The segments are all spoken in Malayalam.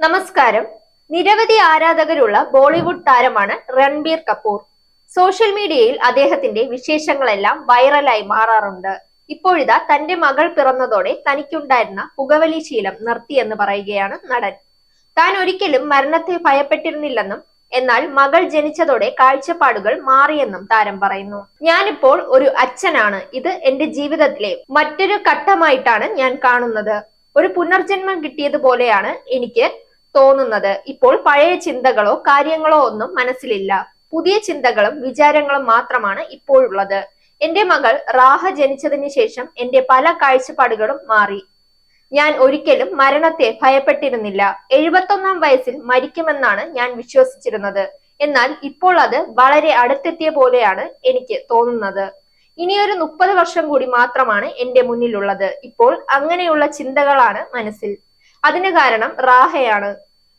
നമസ്കാരം. നിരവധി ആരാധകരുള്ള ബോളിവുഡ് താരമാണ് രൺബീർ കപൂർ. സോഷ്യൽ മീഡിയയിൽ അദ്ദേഹത്തിന്റെ വിശേഷങ്ങളെല്ലാം വൈറലായി മാറാറുണ്ട്. ഇപ്പോഴിതാ തന്റെ മകൾ പിറന്നതോടെ തനിക്കുണ്ടായിരുന്ന പുകവലി ശീലം നിർത്തിയെന്ന് പറയുകയാണ് നടൻ. താൻ ഒരിക്കലും മരണത്തെ ഭയപ്പെട്ടിരുന്നില്ലെന്നും എന്നാൽ മകൾ ജനിച്ചതോടെ കാഴ്ചപ്പാടുകൾ മാറിയെന്നും താരം പറയുന്നു. ഞാനിപ്പോൾ ഒരു അച്ഛനാണ്. ഇത് എന്റെ ജീവിതത്തിലെ മറ്റൊരു ഘട്ടമായിട്ടാണ് ഞാൻ കാണുന്നത്. ഒരു പുനർജന്മം കിട്ടിയതുപോലെയാണ് എനിക്ക് തോന്നുന്നത്. ഇപ്പോൾ പഴയ ചിന്തകളോ കാര്യങ്ങളോ ഒന്നും മനസ്സിലില്ല. പുതിയ ചിന്തകളും വിചാരങ്ങളും മാത്രമാണ് ഇപ്പോഴുള്ളത്. എന്റെ മകൾ റാഹ ജനിച്ചതിന് ശേഷം എന്റെ പല കാഴ്ചപ്പാടുകളും മാറി. ഞാൻ ഒരിക്കലും മരണത്തെ ഭയപ്പെട്ടിരുന്നില്ല. എഴുപത്തൊന്നാം വയസ്സിൽ മരിക്കുമെന്നാണ് ഞാൻ വിശ്വസിച്ചിരുന്നത്. എന്നാൽ ഇപ്പോൾ അത് വളരെ അടുത്തെത്തിയ പോലെയാണ് എനിക്ക് തോന്നുന്നത്. ഇനിയൊരു മുപ്പത് വർഷം കൂടി മാത്രമാണ് എന്റെ മുന്നിലുള്ളത്. ഇപ്പോൾ അങ്ങനെയുള്ള ചിന്തകളാണ് മനസ്സിൽ. അതിന് കാരണം റാഹയാണ്.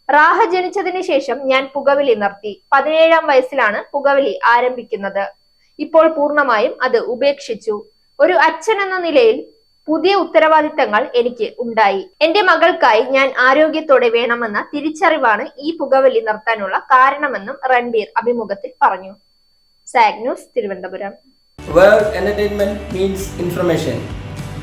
റാഹ ജനിച്ചതിന് ശേഷം ഞാൻ പുകവലി നിർത്തി. പതിനേഴാം വയസ്സിലാണ് പുകവലി ആരംഭിക്കുന്നത്. ഇപ്പോൾ പൂർണമായും അത് ഉപേക്ഷിച്ചു. ഒരു അച്ഛൻ എന്ന നിലയിൽ പുതിയ ഉത്തരവാദിത്തങ്ങൾ എനിക്ക് ഉണ്ടായി. എന്റെ മകൾക്കായി ഞാൻ ആരോഗ്യത്തോടെ വേണമെന്ന തിരിച്ചറിവാണ് ഈ പുകവലി നിർത്താനുള്ള കാരണമെന്നും രൺബീർ അഭിമുഖത്തിൽ പറഞ്ഞു. Zag news Thiruvananthapuram. Where entertainment means information.